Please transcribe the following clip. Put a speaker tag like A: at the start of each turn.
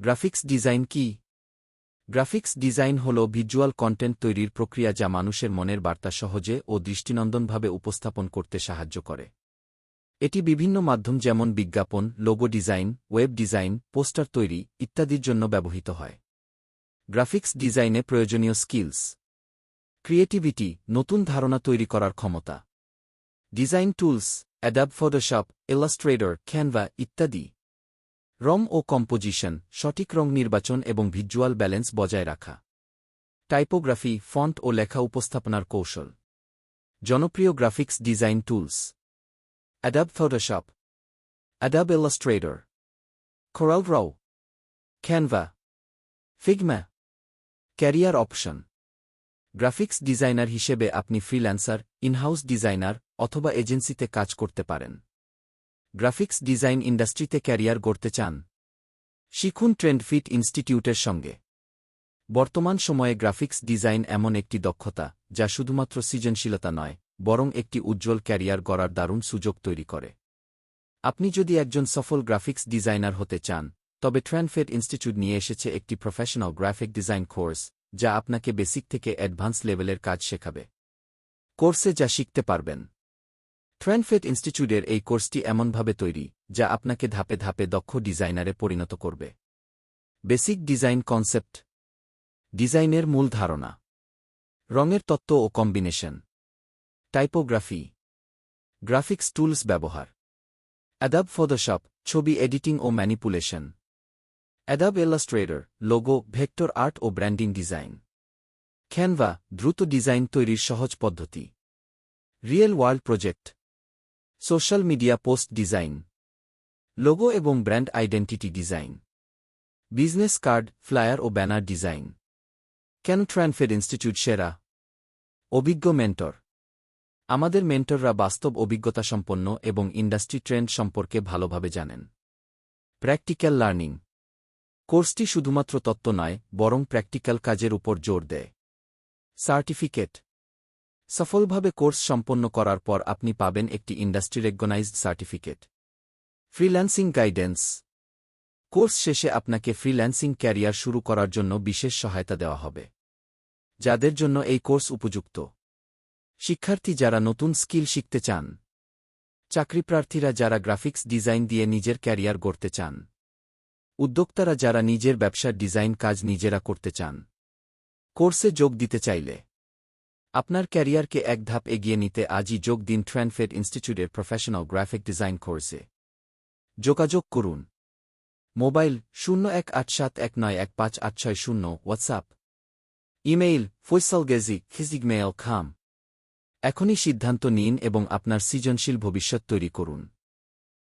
A: Graphics design কি? Graphics design হল visual content তৈরির প্রক্রিয়া যা মানুষের মনের বার্তা সহজে ও দৃষ্টিনন্দনভাবে উপস্থাপন করতে সাহায্য করে। এটি বিভিন্ন মাধ্যম যেমন বিজ্ঞাপন, logo design, web design, poster তৈরি ইত্যাদির জন্য ব্যবহৃত হয়। গ্রাফিক্স ডিজাইনে প্রয়োজনীয় স্কিলস। ক্রিয়েটিভিটি, নতুন ধারণা তৈরি করার ক্ষমতা। Design tools, Adobe Photoshop, Illustrator, Canva ইত্যাদি। রং ও কম্পোজিশন, সঠিক রং নির্বাচন এবং ভিজুয়াল ব্যালেন্স বজায় রাখা। টাইপোগ্রাফি, ফন্ট ও লেখা উপস্থাপনার কৌশল। জনপ্রিয় graphics design tools. Adobe Photoshop Adobe Illustrator CorelDRAW Canva Figma career option graphics designer হিসেবে আপনি ফ্রিল্যান্সার, ইনহাউস ডিজাইনার অথবা এজেন্সিতে কাজ করতে পারেন। গ্রাফিক্স ডিজাইন ইন্ডাস্ট্রিতে ক্যারিয়ার গড়তে চান। শিখুন ট্রেন্ডফিট ইনস্টিটিউটের সঙ্গে। বর্তমান সময়ে গ্রাফিক্স ডিজাইন এমন একটি দক্ষতা, যা শুধুমাত্র সৃজনশীলতা নয়, বরং একটি উজ্জ্বল ক্যারিয়ার গড়ার দারুণ সুযোগ তৈরি করে। আপনি যদি একজন সফল গ্রাফিক্স ডিজাইনার হতে চান, তবে ট্রেন্ডফেট ইনস্টিটিউট নিয়ে এসেছে একটি প্রফেশনাল গ্রাফিক ডিজাইন কোর্স, যা আপনাকে বেসিক থেকে অ্যাডভান্স লেভেলের কাজ শেখাবে। কোর্সে যা শিখতে পারবেন। ট্রেন্ডফেট ইনস্টিটিউটের এই কোর্সটি এমনভাবে তৈরি, যা আপনাকে ধাপে ধাপে দক্ষ ডিজাইনারে পরিণত করবে। Basic design concept. ডিজাইনের মূল ধারণা। রঙের তত্ত্ব ও কম্বিনেশন। টাইপোগ্রাফি। গ্রাফিক্স টুলস ব্যবহার। অ্যাদাব ফটোশপ, ছবি এডিটিং ও manipulation. Adobe Illustrator, logo, vector art ও ব্র্যান্ডিং ডিজাইন। ক্যানভা, দ্রুত ডিজাইন তৈরির সহজ পদ্ধতি। Real world project. Social media post design, logo এবং brand identity design, business card, flyer ও banner design, কেন ট্রানফেড institute সেরা, অভিজ্ঞ মেন্টর। আমাদের মেন্টররা বাস্তব অভিজ্ঞতা সম্পন্ন এবং ইন্ডাস্ট্রি ট্রেন্ড সম্পর্কে ভালোভাবে জানেন। প্র্যাকটিক্যাল লার্নিং, কোর্সটি শুধুমাত্র তত্ত্ব নয়, বরং প্র্যাকটিক্যাল কাজের উপর জোর দেয়। সার্টিফিকেট সফলভাবে কোর্স সম্পন্ন করার পর আপনি পাবেন একটি industry recognised certificate. Freelancing guidance. Course শেষে আপনাকে ফ্রিল্যান্সিং ক্যারিয়ার শুরু করার জন্য বিশেষ সহায়তা দেওয়া হবে। যাদের জন্য এই কোর্স উপযুক্ত। শিক্ষার্থী যারা নতুন স্কিল শিখতে চান। চাকরিপ্রার্থীরা যারা গ্রাফিক্স ডিজাইন দিয়ে নিজের ক্যারিয়ার গড়তে চান। উদ্যোক্তারা যারা নিজের ব্যবসার ডিজাইন কাজ নিজেরা করতে চান। কোর্সে যোগ দিতে চাইলে। আপনার ক্যারিয়ারকে এক ধাপ এগিয়ে নিতে আজই যোগ দিন ট্র্যানফেড ইনস্টিটিউটের প্রফেশনাল গ্রাফিক ডিজাইন কোর্সে যোগাযোগ করুন। মোবাইল শূন্য এক আট সাত এক নয় এক পাঁচ আট ছয় শূন্য হোয়াটসঅ্যাপ ইমেইল ফৈসল গেজি খিজিগমেল খাম। এখনই সিদ্ধান্ত নিন এবং আপনার সৃজনশীল ভবিষ্যৎ তৈরি করুন।